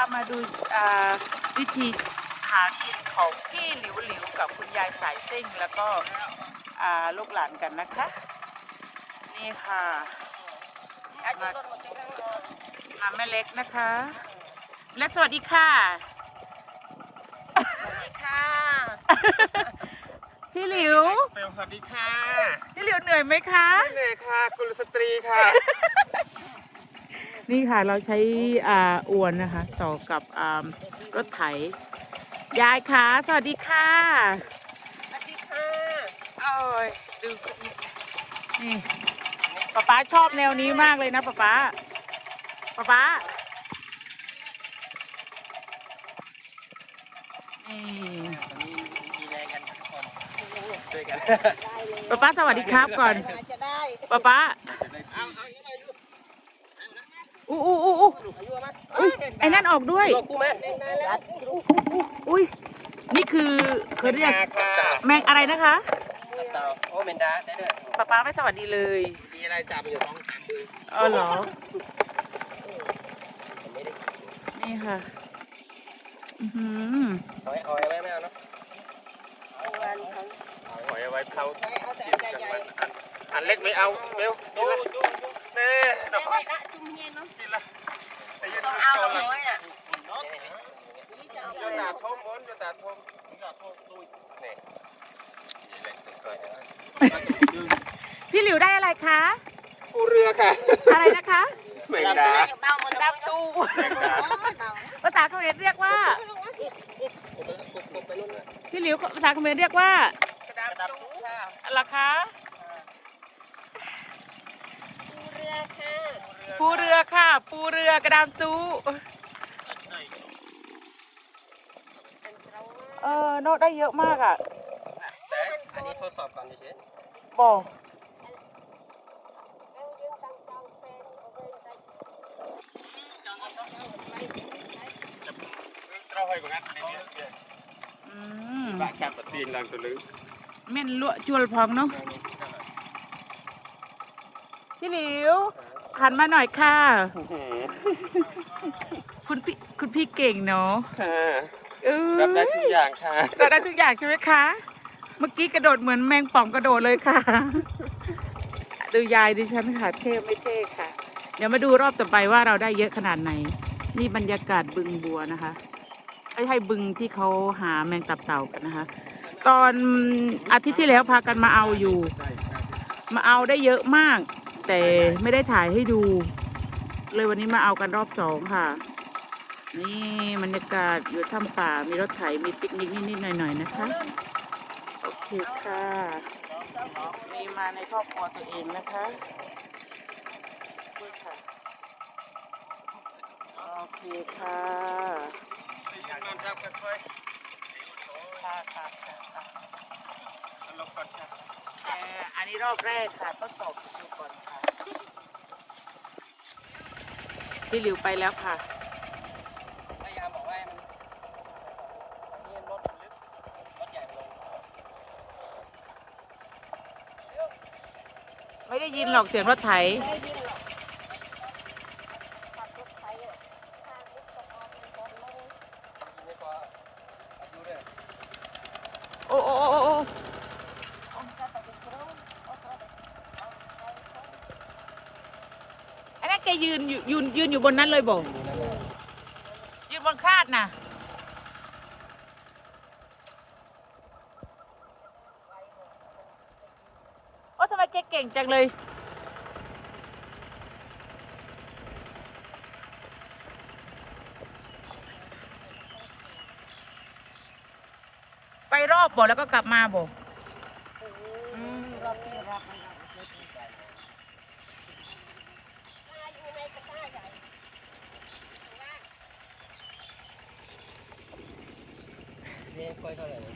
ามาดูอ่าวิธีหากินของพี่หลิวหลิวกับคุณยายสายซิ่งแล้วก็อ่าลูกหลานกันนะคะ นี่ค่ะมามาแม่เล็กนะคะ และสวัสดีค่ะ สวัสดีค่ะ พี่หลิวเปลสวัสดีค่ะ พี่หลิวเหนื่อยไหมคะ ไม่เหนื่อยค่ะกุลสตรีค่ะ นี่ค่ะเราใช้อ่าอวนนะคะ ต่อกับอ่ารถไถ ยายคะสวัสดีค่ะ สวัสดีค่ะโอ้ยดูนี่ป๊าป๊าชอบแนวนี้มากเลยนะป๊าป๊าป๊าป๊านี่ตอนนี้มีแรงกันทุกคนช่วยกันป๊าป๊าสวัสดีครับก่อนจะได้ป๊าป๊าเอาเอาอีกหน่อยลูก อู้อู้อู้อู้อุ้ยไอ้นั่นออกด้วยลงกูไหมอุ้ยนี่คือเขาเรียกแมงอะไรนะคะเต่าโอ้เมนดาได้ด้วยป๊าป๊าไม่สวัสดีเลย มีอะไรจับอยู่สองสามมือเออเหรอ นี่ค่ะ อือหือเอาไว้เอาไว้ไม่เอาเนาะเอาวันของเอาไว้เผาอันเล็กไม่เอาเบลกินละแม่ๆน้อไม่ยละจุ่มเฮียนเนาะ ต่ยืนต้องเอาเอาละน้อยน่ะยนตาทมบนยนตาทมยนตาทมตุยนี่นี่เล็กสุดก่อนนะพี่หลิวได้อะไรคะปูเรือค่ะ อะไรนะคะเมงดาเบามันดับตูภาษาเขมรเรียกว่า พี่หลิวภาษาเขมรเรียกว่า กระดาบตูอะไรคะ เรือค่ะ ปูเรือค่ะ ปูเรือกระดามตูเออโน้ตได้เยอะมากอะแต่อันนี้ทดสอบก่อนเฉยบอกๆเราให้กว่านั้นในนี้เดียวอืมบ้าแคบตีนลังตัวลึงเม่นลวจวลพองเนาะพี่หลิว หันมาหน่อยค่ะ คุณพี่คุณพี่เก่งเนาะค่ะเออรับได้ทุกอย่างค่ะเราได้ทุกอย่างใช่ไหมคะ เมื่อกี้กระโดดเหมือนแมงป่องกระโดดเลยค่ะ ดูยายดิฉันค่ะ เท่ไม่เท่ค่ะ เดี๋ยวมาดูรอบต่อไปว่าเราได้เยอะขนาดไหน นี่บรรยากาศบึงบัวนะคะไม่ใช่บึงที่เขาหาแมงตับเต่ากันนะคะ ตอนอาทิตย์ที่แล้วพากันมาเอาอยู่ มาเอาได้เยอะมาก แต่ไม่ได้ถ่ายให้ดู เลยวันนี้มาเอากันรอบสองค่ะ นี่บรรยากาศอยู่ถ้ำป่ามีรถไถมีปิกนิกนิดๆหน่อยๆนะคะ โอเคค่ะมีมาในครอบครัวตัวเองนะคะนี่ค่ะโอเคค่ะค่ะค่ะค่ะค่ะเอ่ออันนี้รอบแรกค่ะทดสอบดูก่อนค่ะ พี่หลิวไปแล้วค่ะพยายามบอกว่ามันนี่รถลึกรถใหญ่ลงไม่ได้ยินหรอกเสียงรถไถไม่พออายุด้วย โอ้โอ้โอ้โอ้อันนั้นแก ยืนอยู่ยืนยืนอยู่บนนั้นเลยบอกยืนบนคลาดนะโอ้ทำไมแกเก่งจังเลยไปรอบบ่แล้วก็กลับมาบ่ รอบที่รอบมันอยู่ในตะกร้าใหญ่ นี่ค่อยเท่าไหร่นะ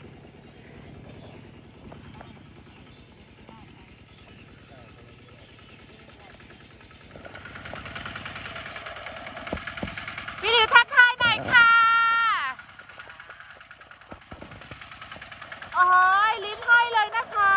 พี่หลิวทักทายหน่อยค่ะ โอ้ยลิ้นห้อยเลยนะคะ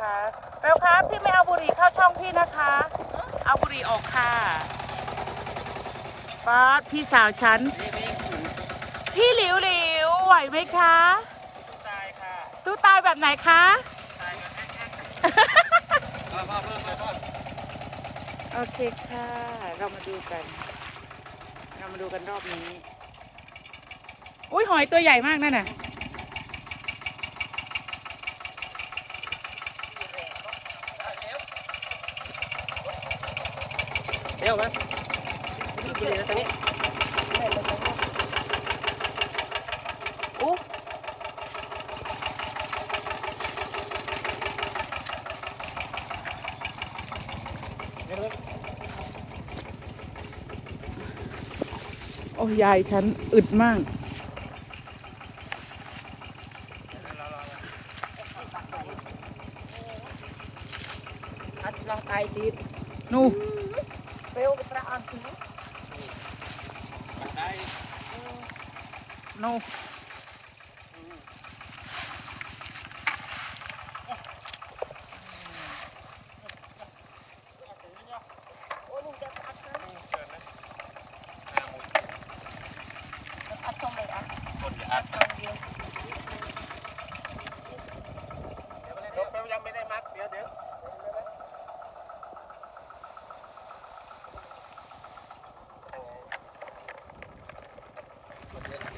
คะเบลคะพี่ไม่เอาบุหรี่เข้าช่องพี่นะคะ เอาบุหรี่ออกค่ะ ป๊าดพี่สาวฉัน พี่หลิวหลิวไหวไหมคะตายค่ะสู้ตายแบบไหนคะ ตายกันแอ๊กแอ๊กพ่อพ่อเพิ่มเลยพ่อโอเคค่ะ เรามาดูกัน เรามาดูกันรอบนี้ อุ้ยหอยตัวใหญ่มากนั่นน่ะเดี๋ยวไหม อู้โอ้ยายฉันอึดมากอัดลองไอติดนู่ เปลวกระอันสิ ได้ นู่ โอ้ลุงจะอัดนะ ห้าหมื่น อัดตรงไหนอะ คนจะอัด ตรงเดียว รถเฟลยังไม่ได้มัดเดี๋ยวเดี๋ยว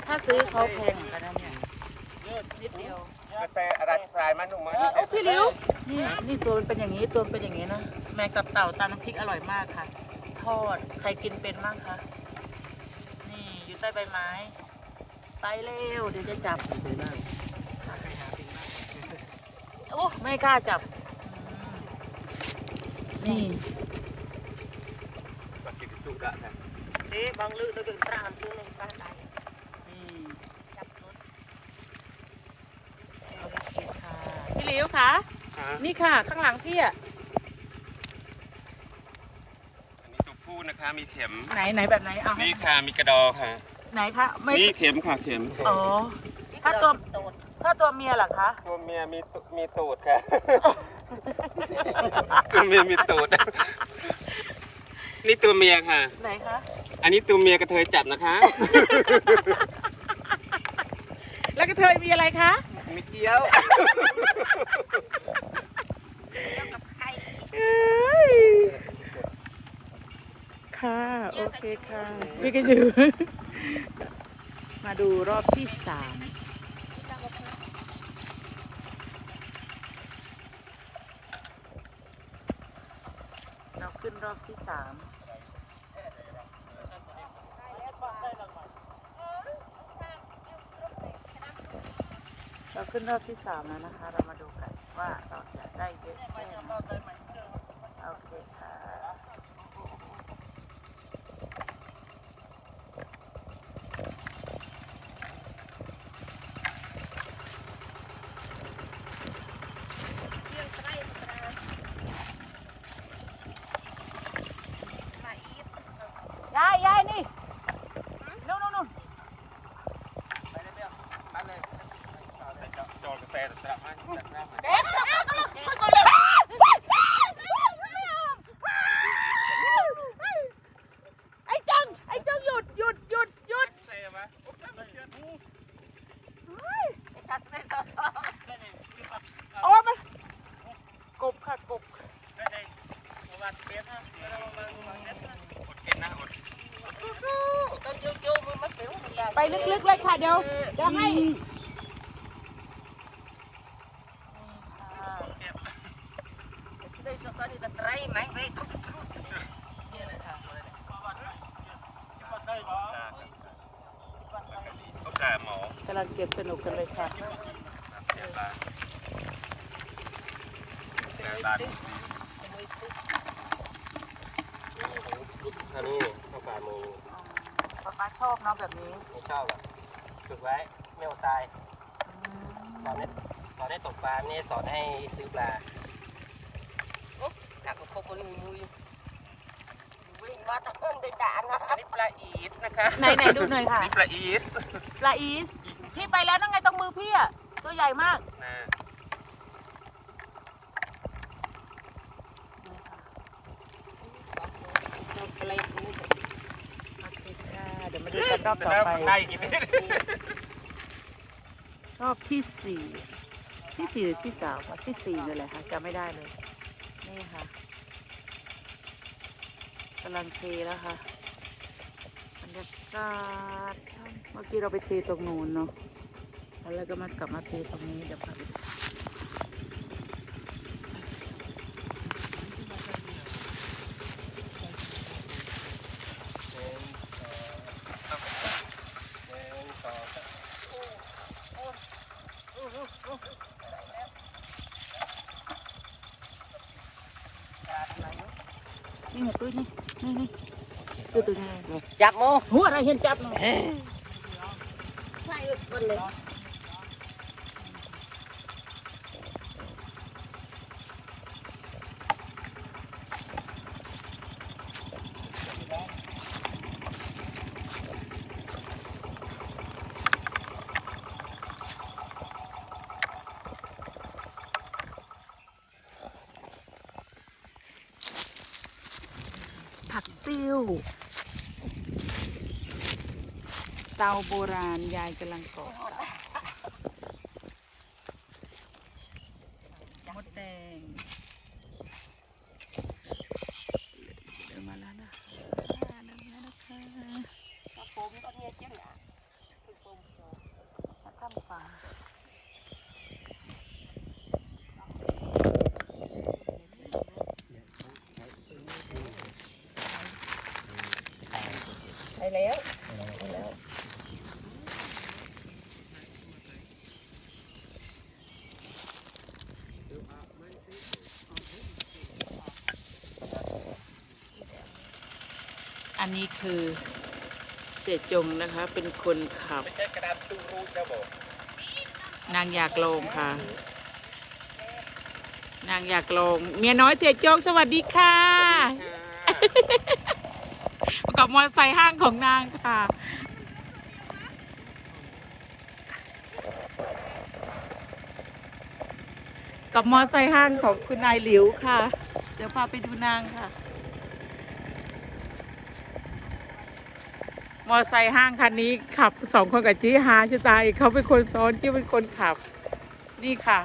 ถ้า ซื้อเขาแพงเหมือนกันนะเนี่ยนิดเดียวกาแฟอะไรทรายมันนุ่มมันโอ้พี่หลิวนี่นี่ตัวมันเป็นอย่างนี้ตัวมันเป็นอย่างนี้นะแมงกับเต่าตำน้ำพริกอร่อยมากค่ะ ทอดใครกินเป็นบ้างคะนี่อยู่ใต้ใบไม้ ไปเร็วเดี๋ยวจะจับโอ้ไม่กล้าจับอืมนี่ปฏิจุกะนะเด้บางลือตัวกระอันตัวนึงปลาไหล นี่ จับรถ โอเคค่ะ พี่หลิวค่ะนี่ค่ะ ข้างหลังพี่อะอันนี้ตัวผู้นะคะมีเข็ม ไหนไหนแบบไหนเอาให้นี่ค่ะมีกระดอค่ะ ไหนคะไม่นี่เข็มค่ะเข็มอ๋อ ถ้าตัว โดดถ้าตัวเมียเหรอคะตัวเมียมีตุมีตูดค่ะ ตัวเมียมีตูด นี่ตัวเมียค่ะ ไหนคะอันนี้ตัวเมียกระเทยจับนะคะ แล้วกระเทยมีอะไรคะ มีเจียวค่ะ โอเคค่ะพี่ก็อยู่มาดูรอบที่สามเราขึ้นรอบที่สาม เราขึ้นรอบที่สามแล้วนะคะ เรามาดูกันว่าเราจะได้เยอะแค่ไหนโอเคค่ะ เกี่ยวไข่กระไหลอีด ยายยายนี่นู่นนู่นนู่น จอดกาแฟตรับมันจัดหน้ามัน เด็ก ไอ้จัง ไอ้จังหยุดหยุดหยุดหยุด เซ่ปะโอ้ยมันเชื่อทู ไอ้ทัศน์ซอส โอ้มันกบค่ะกบ อดกินนะอด สู้ๆต้องโยกๆมือมาเปลวมันใหญ่ ไปลึกๆเลยค่ะเดี๋ยวเดี๋ยวให้ ได้สั กคนจะไตรไหมไปทุกทุกเขาด่าหมอกำลังเก็บสนุกกันเลยค่ะเสียบาเสียบาเท่านี้ข้าวฝ่ามือป๊าป๊าชอบเนาะแบบนี้ไม่ชอบอะฝึกไว้ไม่เอาตายสอนให้สอนให้ตกปลาไม่ได้สอนให้ซื้อปลากับ คนไหนไหนดูหน่อยค่ะปลาอีสปลาอีสพี่ไปแล้วนั่งไงตรงมือพี่อะตัวใหญ่มากนี่ชอบต่อไปไอบที่สี่ที่สี่หรือที่สามที่สี่เลยแหละค่ะจำไม่ได้เลย นี่ค่ะำลังเทแล้วค่ะบรรยากาศเมื่อกี้เราไปเทตรงนู้นเนาะแล้วก็มากลับมาเทตรงนี้เดี๋ยวพาไปดู หนึ่งสองสาม นี่ไงตุ้ยนี่นี่นี่ตุ้ยตัวนี้ จับมือ หัวอะไร เห็นจับเนาะใช่บนเลยผักติ้ว เตาโบราณยายกำลังก่อมดแดงเดินมาแล้วนะเดินมาแล้วนะคะ ผมก็เนี่ยเจ๊งอะคือผม มาทำฟ้า ไปแล้วไปแล้ว อั นนี้คือเสียจงนะคะ เป็นคนขับ ไม่ใช่กระดาษตู้รูดนะบอกนางอยากลงค่ะ นางอยากลง เมียน้อยเสียจงสวัสดีค่ะกับมอเตอร์ไซค์ห้างของนางค่ะ กับมอเตอร์ไซค์ห้างของคุณนายหลิวค่ะ เดี๋ยวพาไปดูนางค่ะ มอเตอร์ไซค์ห้างคันนี้ขับสองคนกับจี้ฮาจะตายเขาเป็นคนซ้อนจี้เป็นคนขับ นี่ค่ะ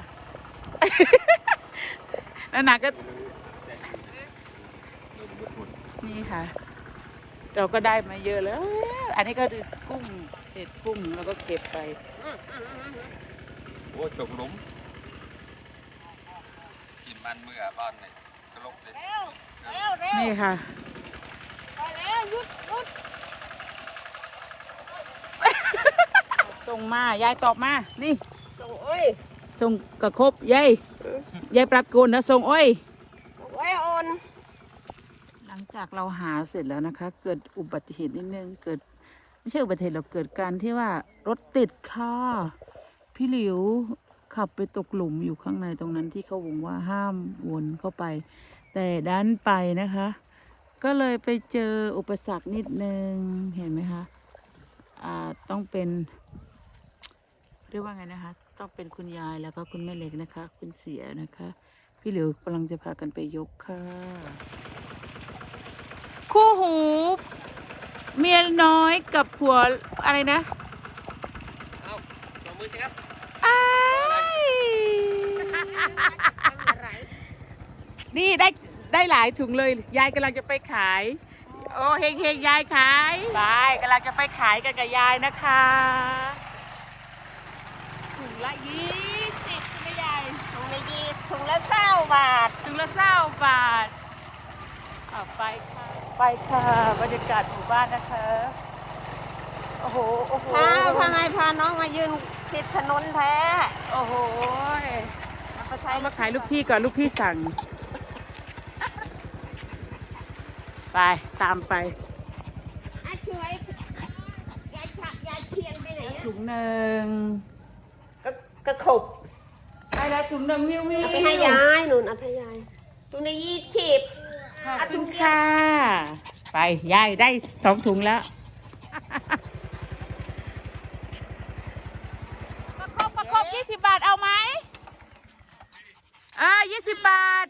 แล้วนางก็ นี่ค่ะ เราก็ได้มาเยอะแล้ว อันนี้ก็คือกุ้งเศษกุ้งแล้วก็เก็บไป โอ้ยตกหลุมกินมันเมื่อบ้านเลยกระลกเลยเร็วเร็วเร็วนี่ค่ะไปแล้วหยุดหยุด ส่งมายายตอบมา นี่ ส่งเอ้ยส่งกระครบยายยายปรับโกนนะส่งอ้อยส่งเอ้ยโอนหลังจากเราหาเสร็จแล้วนะคะ เกิดอุบัติเหตุนิดนึงเกิด ไม่ใช่อุบัติเหตุเราเกิดการที่ว่ารถติดค่ะพี่หลิวขับไปตกหลุมอยู่ข้างในตรงนั้นที่เขาวงว่าห้ามวนเข้าไป แต่ดันไปนะคะ ก็เลยไปเจออุปสรรคนิดนึงเห็นไหมคะอ่าต้องเป็นเรียกว่าไงนะคะ ต้องเป็นคุณยายแล้วก็คุณแม่เล็กนะคะ คุณเสียนะคะ พี่หลิวกำลังจะพากันไปยกค่ะ คู่หู เมียน้อยกับผัวอะไรนะเอาลงมือสิครับอ้ายนี่ได้ได้หลายถุงเลย ยายกำลังจะไปขาย โอ้เฮงเฮงยายขายบายกำลังจะไปขายกันกับยายนะคะถุง ละยี่สิบใช่ไหมยายถุงละยี่ถุงละเศร้าบาทถุงละเศร้าบาทอะไปค่ะ ไปค่ะบรรยากาศหมู่บ้านนะคะ โอ้โห โอ้โห พาพาไงพาน้องมายืนติดถนนแท้โอ้โหเอาไปใช้เอามาขายลูกพี่ก่อนลูกพี่สั่ง ไปตามไปอะช่วยยายชะยายเชียนไปไหนอะ ถุงหนึ่ง ก็กระขบไปแล้วถุงหนึ่งวิววิวเอาไปให้ยายหนุนเอาไปให้ยายถุงละยี่สิบขอบเอาถุคุณงเดียวค่ะ ไปยายได้สองถุงแล้ว ประคบประคบยี่สิบบาทเอาไหมอ่ายี่สิบบาท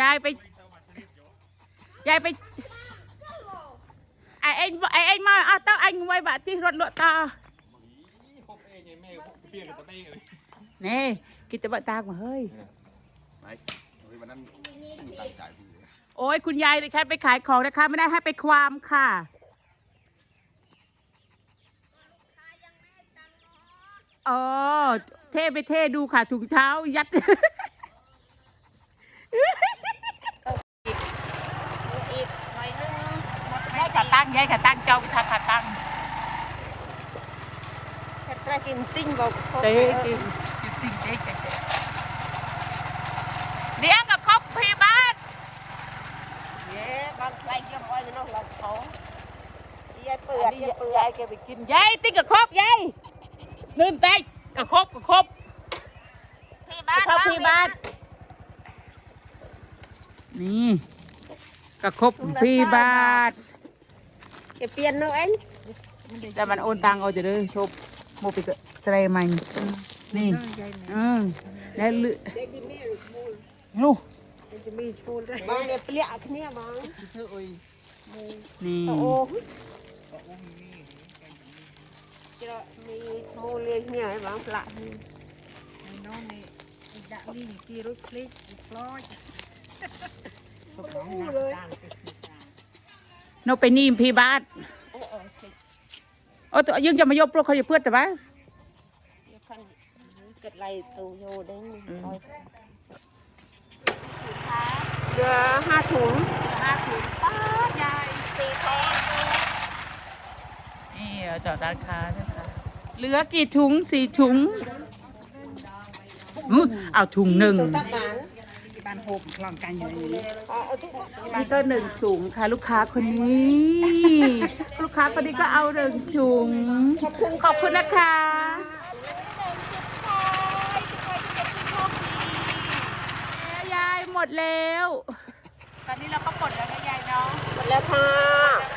ยายไป ยายไป ไอ้เอ็งไอ้เอ็งมาเอาเต้าอันไว้บะที่รถลวตานี่กิตบะตากมาเฮ้ยไปเฮ้ยวันนั้นมีตังค์จ่ายโอ้ยคุณยายดิฉันไปขายของนะคะ ไม่ได้ให้ไปความค่ะอ๋อเท่ไปเท่ดูค่ะถุงเท้ายัด จ๊เลี้ยงกับครอบพี่บ้านเย้บางใครยังไว้น้องเราเขายายเปิดอันนี้ยายเปิดยายแกไปกินยายติ๊กกับครอบยายลืมใจกับครอบกับครอบพี่บ้าน គេពៀននោះអញតែបានអូនតាំងឲ្យទៅលើឈប់មកពីស្រែមាញ់នេះអឺដែលលឺនោះមីឈូលដែរបងនេះព្លាក់គ្នាបងធ្វើអុយនេះអូអូមីច្រកមីឈូលលេងគ្នាហើយបងផ្លាក់នេះនោះនេះដាក់មីគេរួចភ្លេចផ្លោចអូយ นกไปนี่พี่บ้านโอ้โอ้สิโอ้ตัวยังจะมายกพวกเขาจะเพื่อนแต่ว่าเดี๋ยวคันเกิดอะไรตัวโยเด้งเหลือห้าถุงห้าถุงป้ายายสี่ทองนี่เอาจอดร้านค้านะคะเหลือกี่ถุงสี่ถุงอุ๊ยเอาถุงหนึ่งตั การโหล่องกันอยู่ในนี้นี่ก็หนึ่งถุงค่ะลูกค้าคนนี้ ลูกค้าคนนี้ก็เอาหนึ่งถุงขอบคุณขอบคุณนะคะยายหมดแล้ว ตอนนี้เราก็หมดแล้วนะยายเนาะหมดแล้วค่ะ